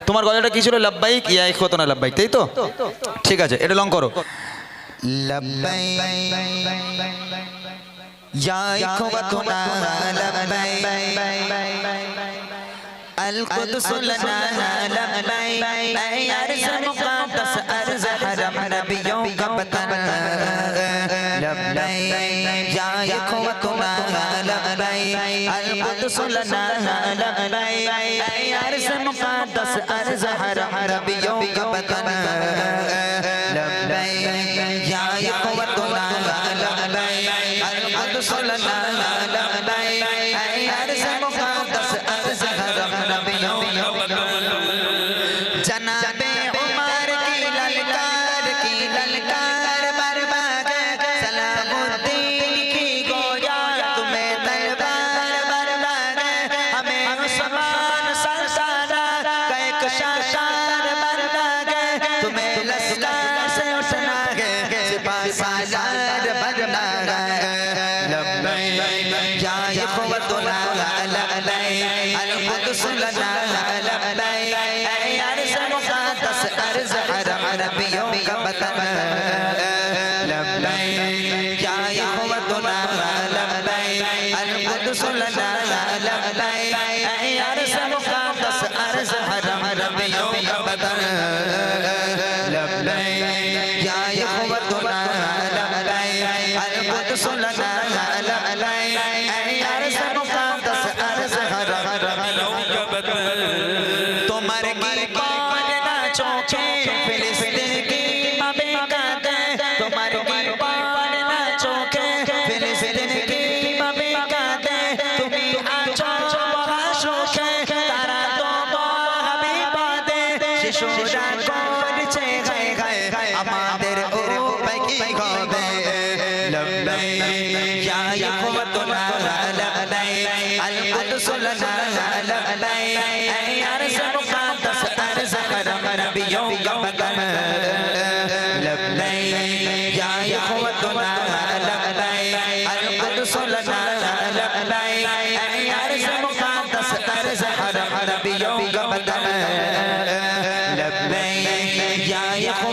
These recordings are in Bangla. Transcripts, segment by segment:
তোমার গলাটা কি ছিল লাব্বাইক ইয়া ইখওয়াতুনা লাব্বাইক তাই তো ঠিক আছে এটা লং করো লাব্বাইক ইয়া ইখওয়াতুনা লাব্বাইক القدس لنا لبيك أي أرز مقدس أرز حرم نبيوں کا وطن لبيك يا إخوتنا لبيك القدس لنا لبيك أي أرز مقدس الزهر عربيوں کا وطن لبیک یا قوتنا لبیک القدس لنا لبیک ارض مقدس الزهر عربيوں کا وطن جناب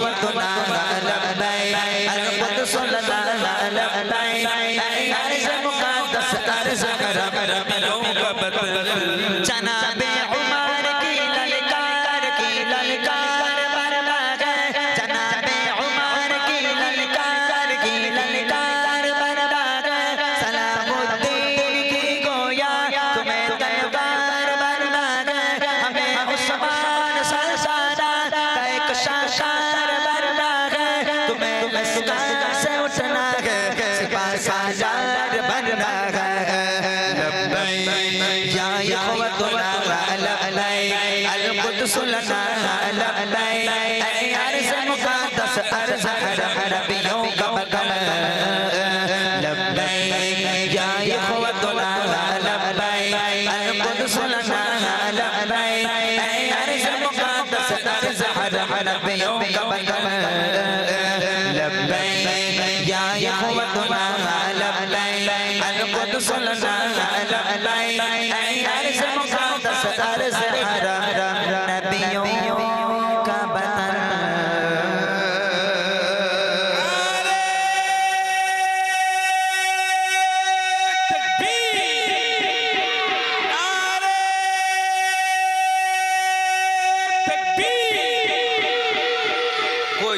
إخوتنا Shahada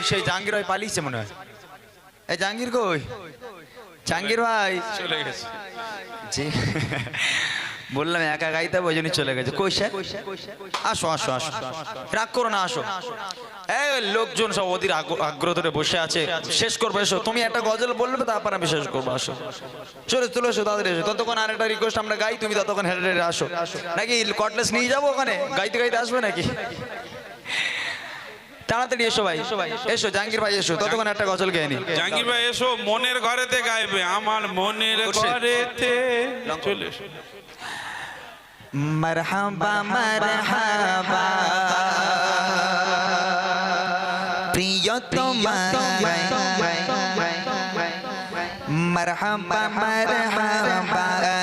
সেই জাহাঙ্গীর ভাই পালিয়েছে মনে হয়। এই জাহাঙ্গীর কই? জাহাঙ্গীর ভাই। চলে গেছে। জি। বললাম একা গাইতে ওই জন্য চলে গেছে। কই স্যার আসো আসো আসো। রাগ করো না আসো। এই লোকজন সব ওদের আগ- আগ্রহ ধরে বসে আছে। শেষ করব এসো। তুমি একটা গজল বলবে তারপর আমি শেষ করব আসো। চলে চলে এসো তাদের এসো। ততক্ষণ আর একটা রিকোয়েস্ট আমরা গাই তুমি ততক্ষণ হেঁটে হেঁটে আসো। নাকি কটলেস নিয়ে যাব ওখানে? গাইতে গাইতে আসবে নাকি? তাড়াতাড়ি এসো ভাই এসো জাহাঙ্গীর ভাই এসো ততক্ষণ একটা গজল গেয়ে নি। জাহাঙ্গীর ভাই এসো মনের ঘরেতে গাইবে আমার মনের। ঘরেতে। চলে এসো। মরহাবা মরহাবা। প্রিয় তোমার মরহাবা। মরহাবা।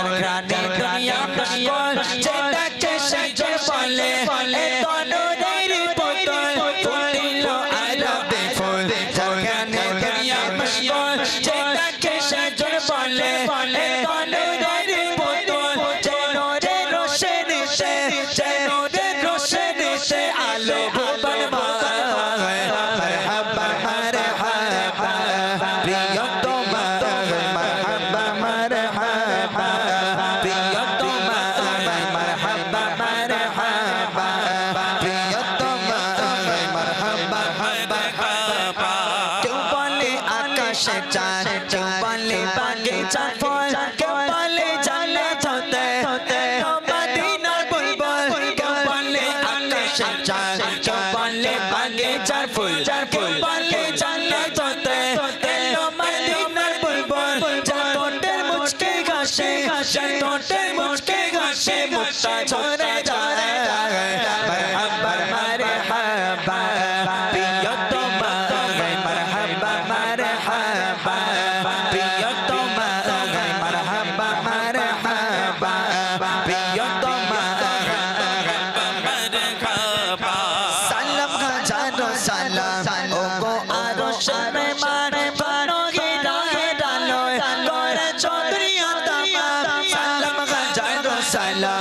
Jarul Rani, Jarul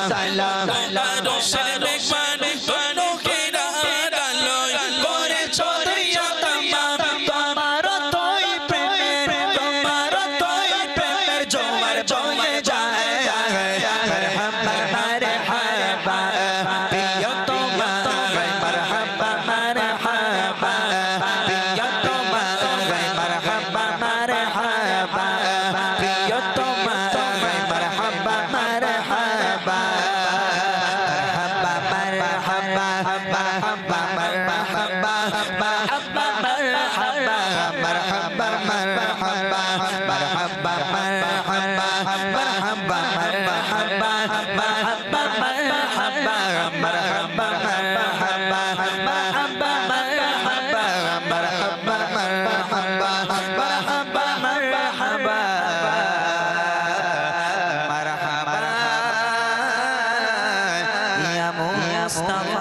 সালাম সালাম মুস্তাফা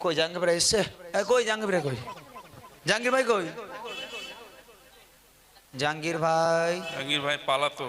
কই জাহাঙ্গীর ভাই এসছে কই জাহাঙ্গীর ভাই কই জাহাঙ্গীর ভাই কই জাহাঙ্গীর ভাই জাহাঙ্গীর ভাই পালাতো